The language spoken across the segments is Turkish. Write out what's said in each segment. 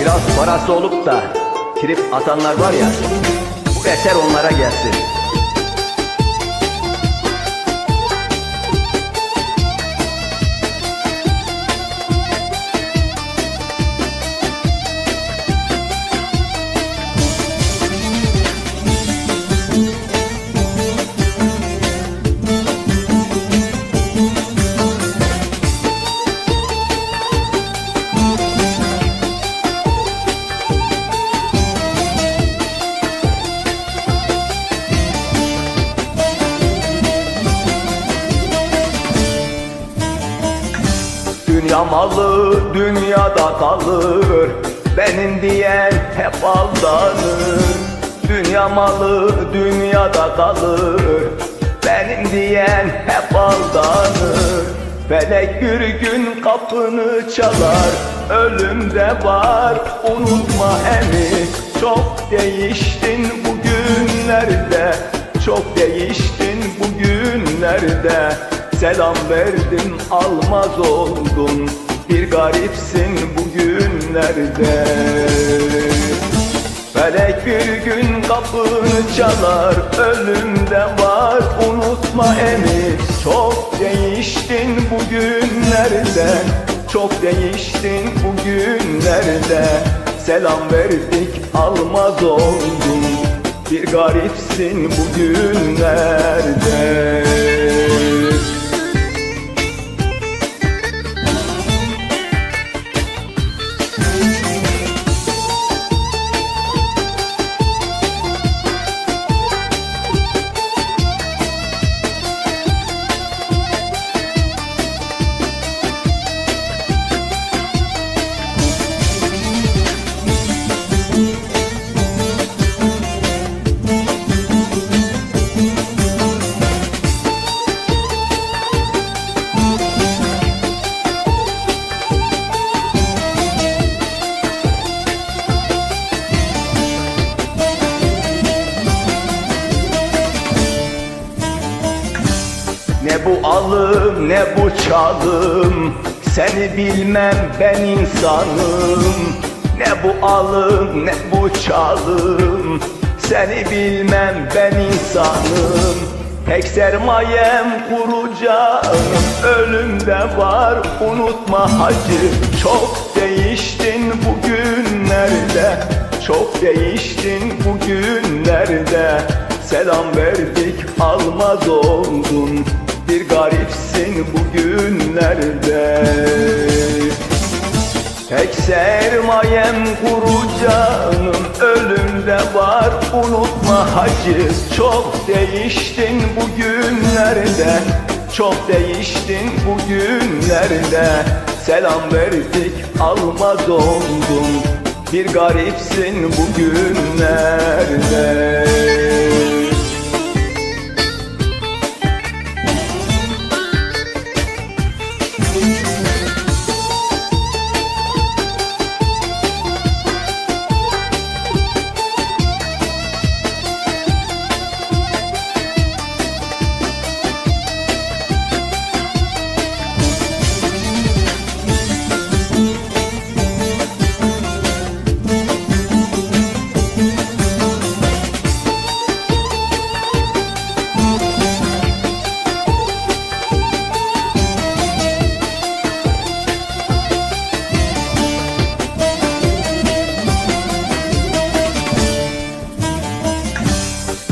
Biraz parası olup da trip atanlar var ya Bu eser onlara gelsin Dünya malı dünyada kalır. Benim diyen hep aldanır. Dünya malı dünyada kalır. Benim diyen hep aldanır. Felek bir gün kapını çalar. Ölümde var unutma emi Çok değiştin bugünlerde. Çok değiştin bugünlerde Selam verdim almaz oldun Bir garipsin bugünlerde Felek bir gün kapını çalar Ölümde var unutma emi Çok değiştin bugünlerde Çok değiştin bugünlerde Selam verdik almaz oldun Bir garipsin bugünlerde bu alım ne bu çalım? Seni bilmem ben insanım. Ne bu alım ne bu çalım? Seni bilmem ben insanım. Tek sermayem kuracağım. Ölümde var unutma hacı. Çok değiştin bugünlerde. Çok değiştin bugünlerde. Selam verdik almaz oldun Bir garipsin bugünlerde Tek sermayem kuracağım Ölümde var. Unutma hacı Çok değiştin bugünlerde Çok değiştin bugünlerde Selam verdik almaz oldun. Bir garipsin bugünlerde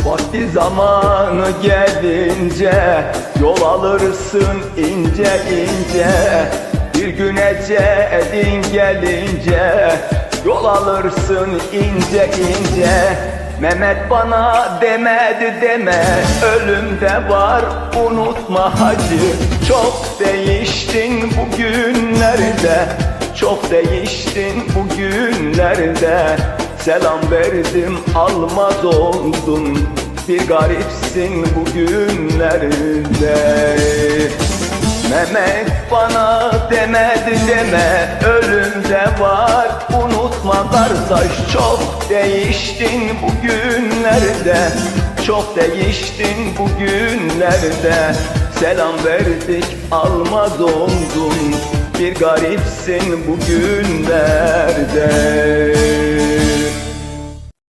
Vakti zamanı gelince Yol alırsın ince ince. Bir gün ecelin gelince Yol alırsın ince ince. Mehmet bana demedi deme Ölümde var unutma hacı. Çok değiştin bugünlerde Çok değiştin bugünlerde Selam verdim almaz oldun Bir garipsin bugünlerde Mehmet bana demedi deme ölümde var. Unutma kardeş çok değiştin bugünlerde Çok değiştin bugünlerde Selam verdik almaz oldun Bir garipsin bugünlerde